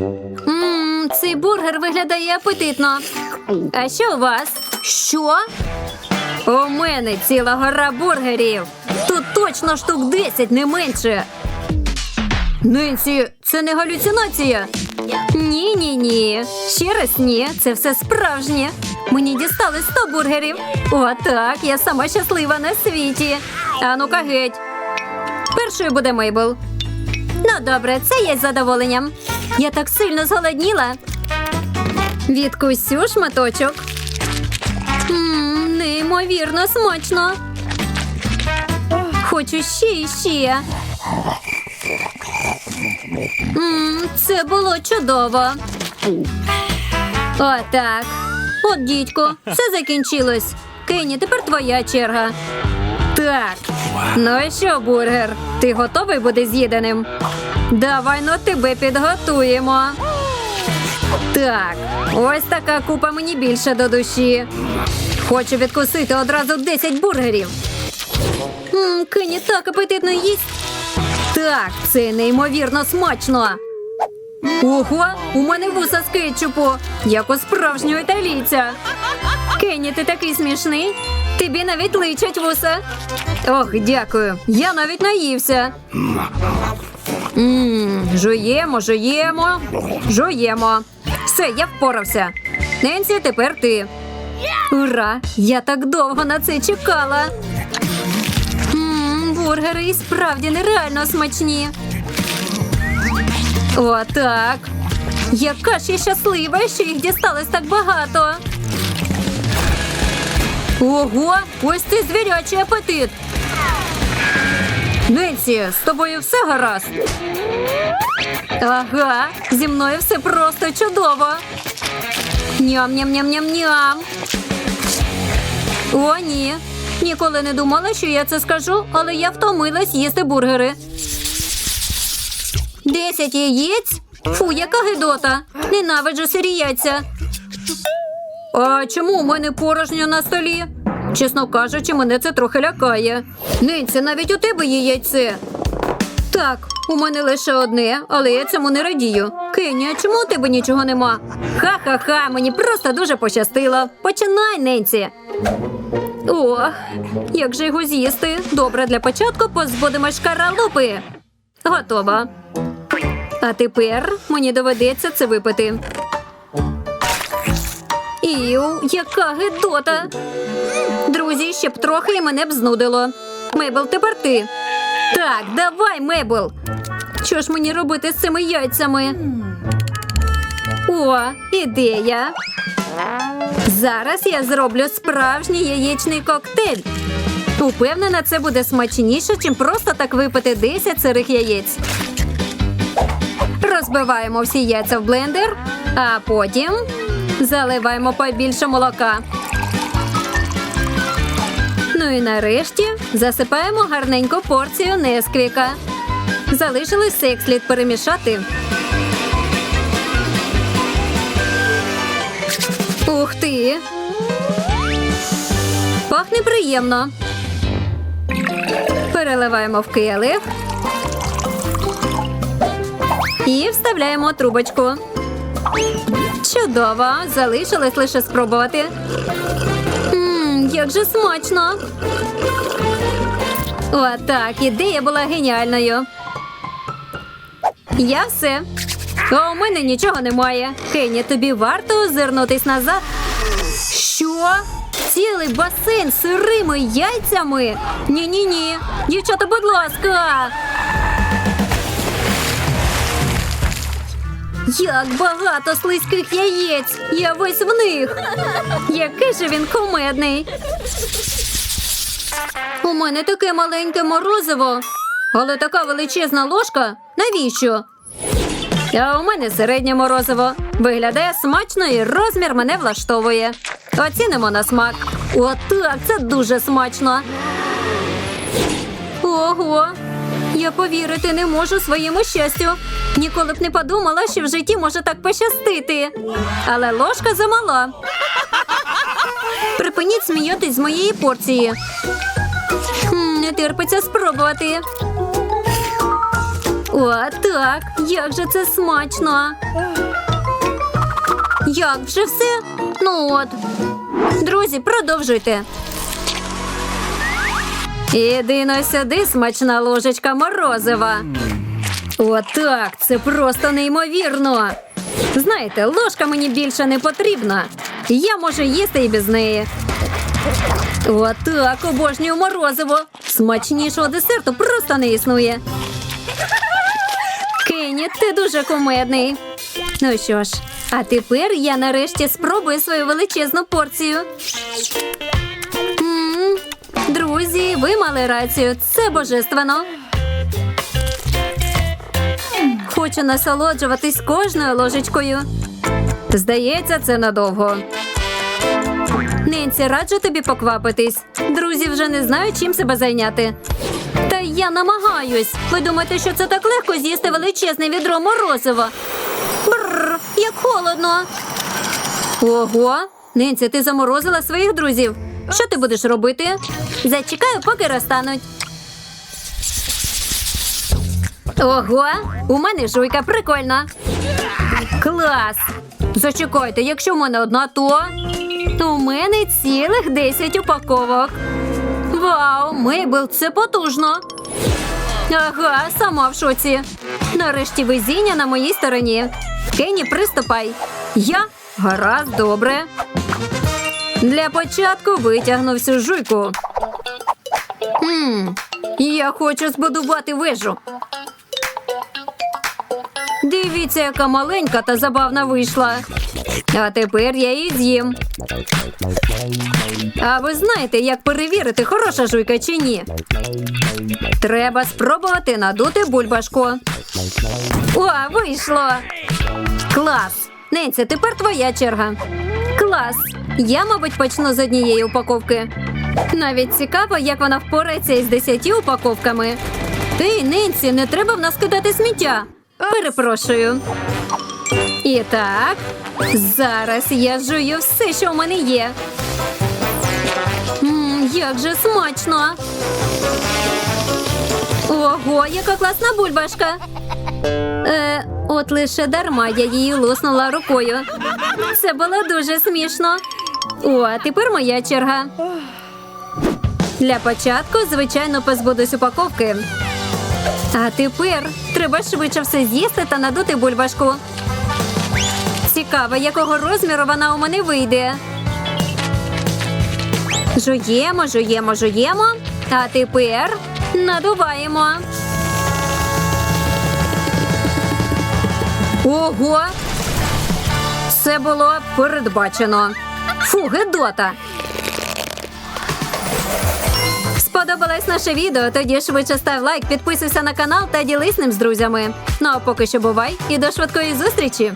Ммм, цей бургер виглядає апетитно. А що у вас? Що? У мене ціла гора бургерів. Тут точно штук 10, не менше. Ненсі, це не галюцинація. Ні, ні, ні. Ще раз ні. Це все справжнє. Мені дістали 100 бургерів. О, так, я сама щаслива на світі. А ну-ка геть. Першою буде Мейбл. Ну, добре, це я з задоволенням. Я так сильно зголодніла. Відкусю шматочок. Мм, неймовірно смачно. Хочу ще і ще. Мм, це було чудово. Отак. От, дідько, все закінчилось. Кенні, тепер твоя черга. Так. Ну і що, бургер? Ти готовий бути з'їденим? Давай ну тебе підготуємо. Так, ось така купа мені більше до душі. Хочу відкусити одразу 10 бургерів. Мм, Кенні так апетитно їсть. Так, це неймовірно смачно. Ого, у мене вуса з кетчупу, як у справжнього італійця. Кенні, ти такий смішний. Тобі навіть личать вуса. Ох, дякую. Я навіть наївся. Ммм, жуємо, жуємо, жуємо. Все, я впорався. Ненсі, тепер ти. Ура! Я так довго на це чекала. Ммм, бургери і справді нереально смачні. Отак. Яка ж я щаслива, що їх дісталось так багато. Ого, ось це звірячий апетит. Ненсі, з тобою все гаразд. Ага, зі мною все просто чудово. Ням-ням-ням-ням-ням. О, ні. Ніколи не думала, що я це скажу, але я втомилась їсти бургери. Десять яєць? Фу, яка гидота. Ненавиджу сирі яйця. А чому у мене порожньо на столі? Чесно кажучи, мене це трохи лякає. Нинці, навіть у тебе є яйце. Так, у мене лише одне, але я цьому не радію. Кеня, чому у тебе нічого нема? Ха-ха-ха, мені просто дуже пощастило. Починай, Ненці. О, як же його з'їсти? Добре, для початку позбудемо шкаралупи. Готово. А тепер мені доведеться це випити. Іу, яка гидота. Друзі, ще б трохи і мене б знудило. Мейбл, тепер ти. Так, давай, Мейбл. Що ж мені робити з цими яйцями? О, ідея. Зараз я зроблю справжній яєчний коктейль. Упевнена, це буде смачніше, чим просто так випити 10 сирих яєць. Розбиваємо всі яйця в блендер, а потім заливаємо побільше молока. Ну і нарешті засипаємо гарненьку порцію несквіка. Залишилось все як слід перемішати. Ух ти! Пахне приємно. Переливаємо в келих. І вставляємо трубочку. Чудово! Залишилось лише спробувати. Ммм, як же смачно. Отак, ідея була геніальною. Я все. А у мене нічого немає. Кені, тобі варто озирнутись назад. Що? Цілий басейн з сирими яйцями? Ні-ні ні. Дівчата, будь ласка. Як багато слизьких яєць! Я весь в них. Який же він кумедний. У мене таке маленьке морозиво, але така величезна ложка. Навіщо? А у мене середнє морозиво. Виглядає смачно і розмір мене влаштовує. Оцінимо на смак. Отак, це дуже смачно. Ого, я повірити не можу своєму щастю. Ніколи б не подумала, що в житті може так пощастити. Але ложка замала. Припиніть сміятись з моєї порції. Не терпиться спробувати. О, так, як же це смачно. Як вже все? Ну от. Друзі, продовжуйте. Іди сюди, смачна ложечка морозива. Отак, це просто неймовірно. Знаєте, ложка мені більше не потрібна. Я можу їсти і без неї. Отак, обожнюю морозиво. Смачнішого десерту просто не існує. Кенні, ти дуже кумедний. Ну що ж, а тепер я нарешті спробую свою величезну порцію. Друзі, ви мали рацію. Це божественно. Хочу насолоджуватись кожною ложечкою. Здається, це надовго. Ненці, раджу тобі поквапитись. Друзі вже не знають, чим себе зайняти. Та я намагаюсь. Ви думаєте, що це так легко з'їсти величезне відро морозива? Бррр, як холодно. Ого, Ненці, ти заморозила своїх друзів. Що ти будеш робити? Зачекаю, поки розтануть. Ого, у мене жуйка прикольна. Клас! Зачекайте, якщо в мене одна, то у мене цілих 10 упаковок. Вау, Мейбл, це потужно. Ага, сама в шоці. Нарешті везіння на моїй стороні. Кенні, приступай. Я гаразд, добре. Для початку витягну всю жуйку. Хм, я хочу збудувати вежу. Дивіться, яка маленька та забавна вийшла. А тепер я її з'їм. А ви знаєте, як перевірити, хороша жуйка чи ні? Треба спробувати надути бульбашку. О, вийшло! Клас! Ненці, тепер твоя черга. Клас! Я, мабуть, почну з однієї упаковки. Навіть цікаво, як вона впорається із десяти упаковками. Ей, Ненці, не треба в нас кидати сміття. Перепрошую. І так, зараз я жую все, що в мене є. Мм, як же смачно. Ого, яка класна бульбашка. Е, от лише дарма я її луснула рукою. Це було дуже смішно. О, а тепер моя черга. Для початку, звичайно, позбудусь упаковки. А тепер треба швидше все з'їсти та надути бульбашку. Цікаво, якого розміру вона у мене вийде. Жуємо, жуємо, жуємо. А тепер надуваємо. Ого! Це було передбачено. Фу, гедота. Сподобалось наше відео? Тоді швидше став лайк, підписуйся на канал та ділись ним з друзями. Ну а поки що бувай і до швидкої зустрічі!